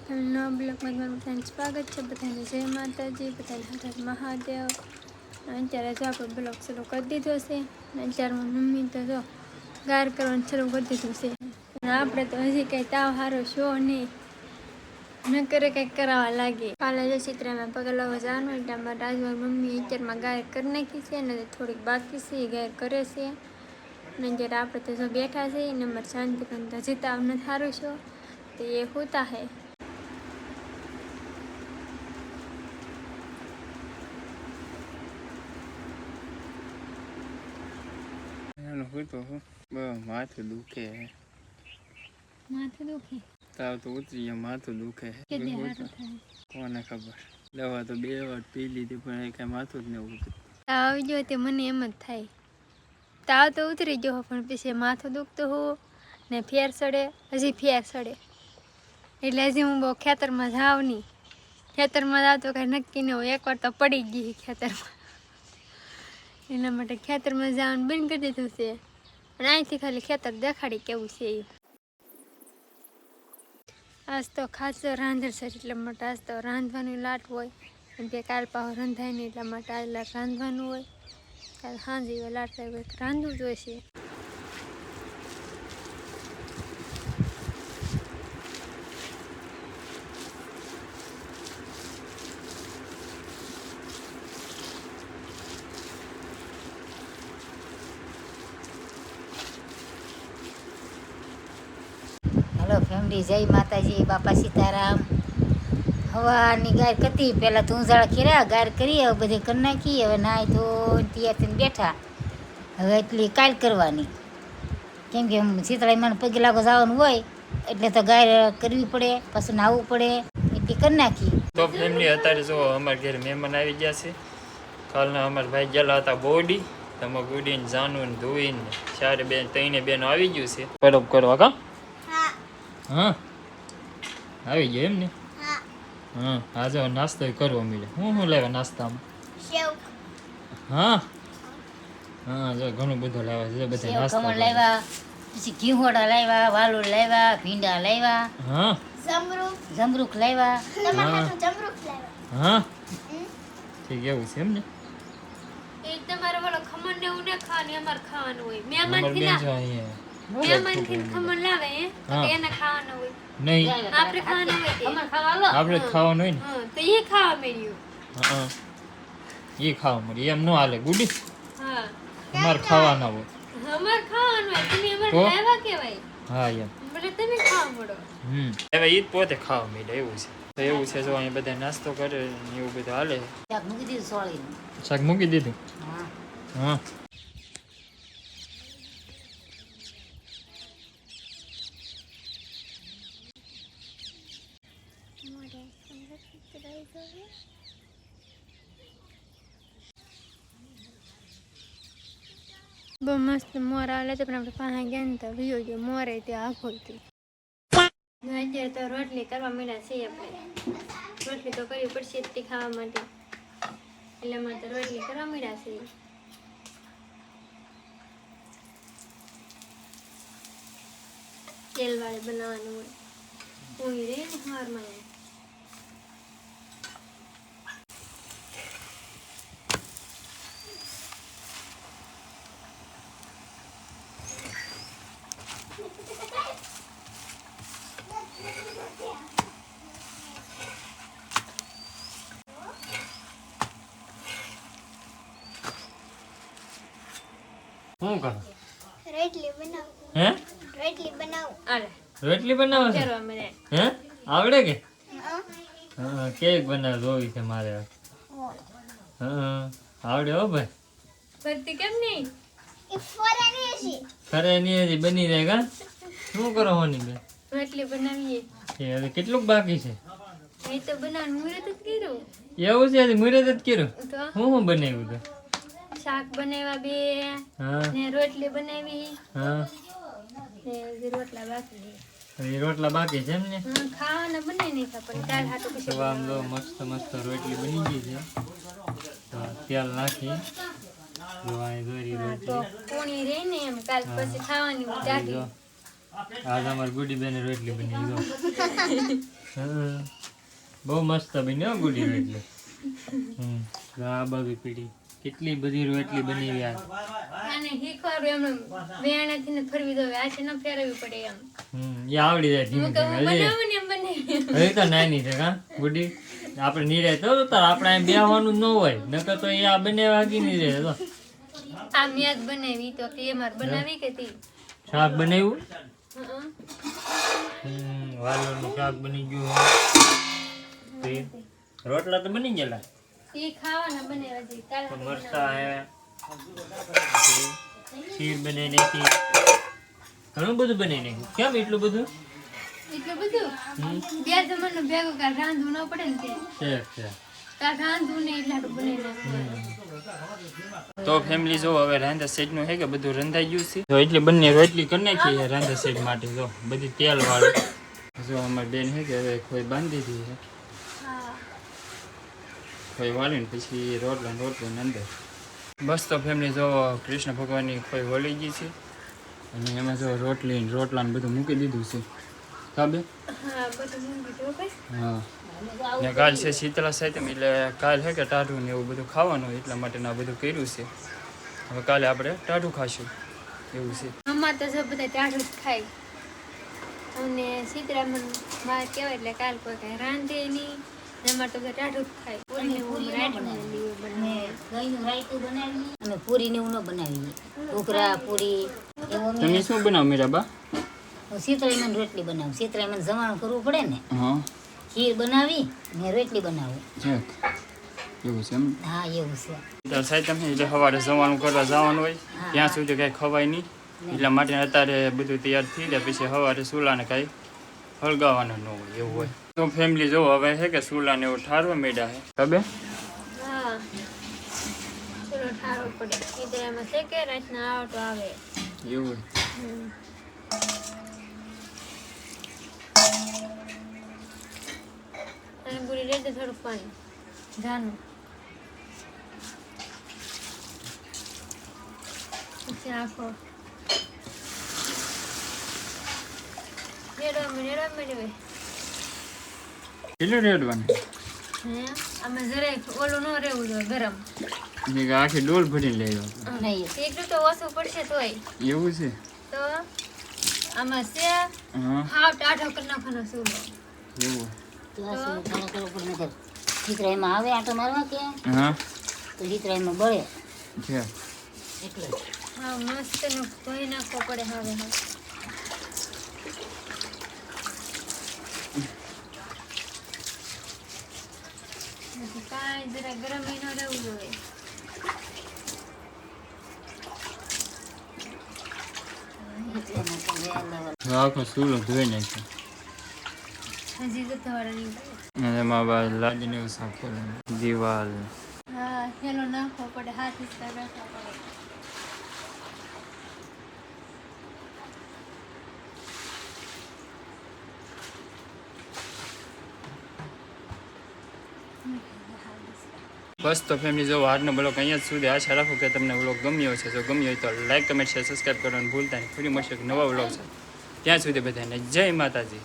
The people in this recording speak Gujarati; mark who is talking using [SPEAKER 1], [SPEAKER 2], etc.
[SPEAKER 1] બધાને નવા બ્લોકમાં તમારું બધાને સ્વાગત છે, બધાને જય માતાજી, બધાને હર મહાદેવ. અત્યારે જો આપણે બ્લોક શરૂ કરી દીધો છે, અને અત્યારે મમ્મી તો જો ગાર કરવાનું શરૂ કરી દીધું છે. અને આપણે તો હજી કંઈ તાવ સારો છો નહીં. ન કરે કંઈક કરાવવા લાગે. કાલે જો ચિત્રમાં પગલા જવાનું એટલે અમારા રાજભાઈ મમ્મી અત્યારમાં ગાયર કરી નાખી છે, અને થોડીક બાકી છે, એ કરે છે. અને જ્યારે આપણે તો જો બેઠા છે અને અમારે શાંતિ પણ હજી તાવ ન સારું છો. તો એ
[SPEAKER 2] હોતા હૈ. તો માથું દુખે હે.
[SPEAKER 1] માથું દુખે?
[SPEAKER 2] તાવ તો ઉતરી માથું દુખે હે. કોને ખબર? દવા તો બે વાર પી લીધી પણ કઈ માથું જ ન ઉતર્યું
[SPEAKER 1] તાવ આવી તે મને એમ જ થાય. તાવ તો ઉતરી ગયો પણ પછી માથું દુખતું હોવું ને ફેર સડે હજી ફેર સડે. એટલે હજી હું બહુ ખેતરમાં જાઉં નહીં. ખેતરમાં જાઉં તો કાંઈ નક્કી ન હોય. એકવાર તો પડી જ ગઈ ખેતરમાં. એના માટે ખેતરમાં જવાનું બંધ કરી દીધું છે. અને અહીંથી ખાલી ખેતર દેખાડી કેવું છે એ આજ તો ખાસ રાંધણ છે, એટલા માટે આજ તો રાંધવાની લાટ હોય. કેમ કે કાલ પાવ રંધાય નહીં, એટલા માટે આજ રાંધવાનું હોય. કાલ સાંજે લાટ રાંધવું જોઈએ
[SPEAKER 3] હલો ફેમિલી જય માતાજી, બાપા સીતારામ. હવાની ગાય કરતી પહેલાં ધૂંઝાળ કર્યા, ગાર કરી, હવે બધી કરી નાખી. હવે નાય તો તૈયાર થઈને બેઠા. હવે એટલી કાલ કરવાની. કેમ કે શીતળાઈમાં પગે લાગો જવાનું હોય, એટલે તો ગાય કરવી પડે, પછી નાહવું પડે, એટલી કરી નાખી.
[SPEAKER 2] તો ફેમિલી અત્યારે જો અમારા ઘરે મહેમાન આવી ગયા છે. કાલના અમારા ભાઈ ગયેલા હતા બોડી. તમે ગુડીને જાનું ધોઈને, ચારે બેન ત્રણે બેનો આવી ગયું છે. બરોબર કરવા કા? હા? આવી ગયો એમ ને? હા. આજે જો નાસ્તો કરવો મળે. હું શું લેવા નાસ્તામાં? હા? હા જો ઘણું બધું લાવે છે બધા નાસ્તા
[SPEAKER 3] લાવ્યા પછી ઘીહોડા લાવ્યા વાલુડ લાવ્યા ભીંડા લાવ્યા.
[SPEAKER 2] હા?
[SPEAKER 3] જમરૂખ લાવ્યા.
[SPEAKER 2] હા. હા? ઠીક એવું છે એમ ને
[SPEAKER 1] એક તમારે વાળો ખમણ ને એવું ને ખાવાનું અમારે ખાવાનું હોય. મહેમાનથી ના. આપણે ખાવાનું હોય
[SPEAKER 2] ને.
[SPEAKER 1] તો એ ખાવા મળ્યું.
[SPEAKER 2] હા એ ખાવા મળે એમ ન હાલે ગુડી.
[SPEAKER 1] હા.
[SPEAKER 2] અમારે ખાવાના હોય.
[SPEAKER 1] અમારે ખાવાનું હોય. તમે અમારે
[SPEAKER 2] તો?
[SPEAKER 1] કેવાય
[SPEAKER 2] હા એમ.
[SPEAKER 1] ભલે તમે ખાવા મળો.
[SPEAKER 2] હમ. હવે ઈ પોતે ખાવા મળે એવું છે. તો એવું છે જો અહીં બધા નાસ્તો કરે ને એવું બધું હાલે.
[SPEAKER 3] શાક મૂકી દીધું
[SPEAKER 2] શાક મૂકી દીધું?
[SPEAKER 3] હા.
[SPEAKER 2] હા.
[SPEAKER 1] બહુ મસ્ત મોર આવે તો પણ આપણે પાસે ગયા ને તો વિયો ગયો, મોરે ત્યાં આખો હતી. અત્યારે તો રોટલી કરવા માંડ્યા છીએ આપણે. રોટલી તો કરવી પડશે તે ખાવા માટે. એટલે અમે તો રોટલી કરવા માંડ્યા છીએ. તેલ વાળી બનાવવાનું હોય. પૂરી રહી ને હારમાં
[SPEAKER 2] શું કરો?
[SPEAKER 4] રોટલી બનાવ.
[SPEAKER 2] હે?
[SPEAKER 4] રોટલી બનાવ.
[SPEAKER 1] આલે
[SPEAKER 2] રોટલી બનાવો છે? હે? આવડે કે? હા. કેક બનાવ જોવી છે મારે. હા આવડે હો ભાઈ.
[SPEAKER 1] કરતી કેમ નહીં?
[SPEAKER 2] ખરે એની હજી બની રહે કા? શું કરો હોની બેન
[SPEAKER 1] રોટલી બનાવીએ.
[SPEAKER 2] એ હવે કેટલુંક બાકી છે?
[SPEAKER 1] એ તો બનાવવાનું મુહૂર્ત જ કર્યું.
[SPEAKER 2] એવું છે મુરત જ કર્યું? હું હું બનાવ્યું તો?
[SPEAKER 1] શાક બનાવ્યા બે
[SPEAKER 2] હા.
[SPEAKER 1] ને રોટલી બનાવી.
[SPEAKER 2] હા.
[SPEAKER 1] ને રોટલા બાકી
[SPEAKER 2] રોટલા બાકી છે એમ ને?
[SPEAKER 1] ખાવાના બનાવી નહીં પણ દાળ હાટું પછી
[SPEAKER 2] તો આમ જો મસ્ત મસ્ત રોટલી બની ગઈ છે. તો તેલ નાખી. જો અહીં દોરી રોટલી.
[SPEAKER 1] પૂણી રહી ને એમ કાલ પછી ખાવાની દાઢી
[SPEAKER 2] આજ અમારી ગુડી બેને રોટલી બની જો. બહુ મસ્ત બની હો ગુડી રોટલી. હમ આ બાબી પીડી. કેટલી બધી રોટલી બની ગયા
[SPEAKER 1] અને હીખર એમ વેણાથી ને ફરવી દો આ છે ન ફેરવવી પડે એમ.
[SPEAKER 2] હમ એ આવડી જાય ધીમે ધીમે.
[SPEAKER 1] એમ બને.
[SPEAKER 2] હવે તો નાની છે કા ગુડી આપણે નીરે તો તાર આપણે એમ બેહવાનું ન હોય. નકર તો એ આ બને વાગી ની રહે તો.
[SPEAKER 1] આ મેં જ બનાવી તો કે માર બનાવી કે તી?
[SPEAKER 2] શાક બનાવ્યું? હમ વાલોનું શાક બની ગયું રોટલા તો બની ગયેલા?
[SPEAKER 1] ખાવાના કાલે
[SPEAKER 2] મરચા હે ખીર બનાવી નાખી. ઘણું બધું નાખ્યું. કેમ એટલું બધું?
[SPEAKER 1] એટલું બધું? બે જમાનું ભેગું કાલ રાંધવું ન પડે ને તે
[SPEAKER 2] છે તો ફેમિલી જો હવે રાંધા સેટનું છે કે બધું રંધાઈ ગયું છે? તો એટલે બંને રોટલી કરી નાખી રાંધા સેટ માટે. જો બધી તેલ વાળું જો અમારી બેન છે કે હવે કોઈ બાંધી દીધી છે. કોઈ વાળીને પછી રોટલા ને અંદર. બસ તો ફેમિલી જો કૃષ્ણ ભગવાનની કોઈ વળી ગઈ છે. અને એમાં જો રોટલી ને રોટલા ને બધું મૂકી દીધું છે. કાબે
[SPEAKER 1] હા
[SPEAKER 2] ને કાલ છે શીતળા સાહેબ એટલે કાલ હે કે ટાઢું ને એવું બધું ખાવાનું એટલા માટે આ બધું કર્યું છે. હવે કાલે આપણે ટાઢું ખાશું. એવું છે.
[SPEAKER 1] અમાર તો જો બધા ટાઢું જ ખાય. અને સીતરામનમાં કહેવાય એટલે કાલ કોઈ કાંઈ રાંધે નહીં. ને તો બધા ટાઢું રાઈટ
[SPEAKER 3] બનાવીએ. અને પૂરીને બનાવીએ. પૂરી
[SPEAKER 2] તમે શું બનાવો મીરાબા?
[SPEAKER 3] હું શીતળાઈમાં રોટલી બનાવું. શીતળાઈમાં જમવાનું કરવું પડે ને
[SPEAKER 2] હા.
[SPEAKER 3] ખીર બનાવી ને રોટલી બનાવું.
[SPEAKER 2] એવું છે એમ?
[SPEAKER 3] હા એવું છે.
[SPEAKER 2] તો સાહેબ એટલે સવારે જવાનું કરવા જવાનું હોય ત્યાં સુધી કાંઈ ખવાય નહીં. એટલા માટે અત્યારે બધું તૈયાર થઈ જાય પછી સવારે સુલાને કાંઈ હળગાવવાનું ન હોય એવું હોય. તો ફેમિલી જો હવે છે કે ચૂલાને એવું ઠારવા માંડ્યા છે. ખબર
[SPEAKER 1] હા. ચલો ઠારો પડે. સીતરામાં છે કે રાતના આવતો આવે.
[SPEAKER 2] એવું. હોય
[SPEAKER 1] હમ. અને પૂરી રેડે થોડુંક પાણી. જાનું. પછી આખો રેડવા માંડે રેડવા માંડે ભાઈ
[SPEAKER 2] કેટલું રેડવાનું
[SPEAKER 1] હે આમાં જરાક ઓલું ન રહેવું જોઈએ ગરમ
[SPEAKER 2] કીધું આખી ડોલ ભરીને લઈ આવ્યો
[SPEAKER 3] નહીં
[SPEAKER 1] એટલું તો ઓછું પડશે તોય
[SPEAKER 2] એવું છે
[SPEAKER 1] તો આમાં છે
[SPEAKER 2] હા
[SPEAKER 1] હાવ ટાઢો કરી નાખવાનો સૂલો
[SPEAKER 2] એવું
[SPEAKER 3] આવે આટો મારવા કે
[SPEAKER 2] હા
[SPEAKER 3] તો બળે
[SPEAKER 2] છે
[SPEAKER 3] એટલે
[SPEAKER 1] હા મસ્તનું નાખવો પડે હવે હવે નથી કાંઈ જરા ગરમ ય ન રહેવું જોઈએ
[SPEAKER 2] ધોઈ નાખ્યો
[SPEAKER 1] હજી તો નહીં
[SPEAKER 2] અને એમાં બાદ લાદીને સાફ કરવાનું દિવાલ
[SPEAKER 1] હા હેલો નાખવો પડે હાથ વિસ્તાર રાખવો
[SPEAKER 2] બસ તો ફેમિલી જો આજનો બ્લોગ અહીંયા સુધી આશા રાખો કે તમને બ્લોગ ગમ્યો છે જો ગમ્યો હોય તો લાઈક કમેન્ટ શેર સબસ્ક્રાઈબ કરવાનું ભૂલતા નહીં. ફરી મળશે એક નવા બ્લોગ છે ત્યાં સુધી બધાને જય માતાજી.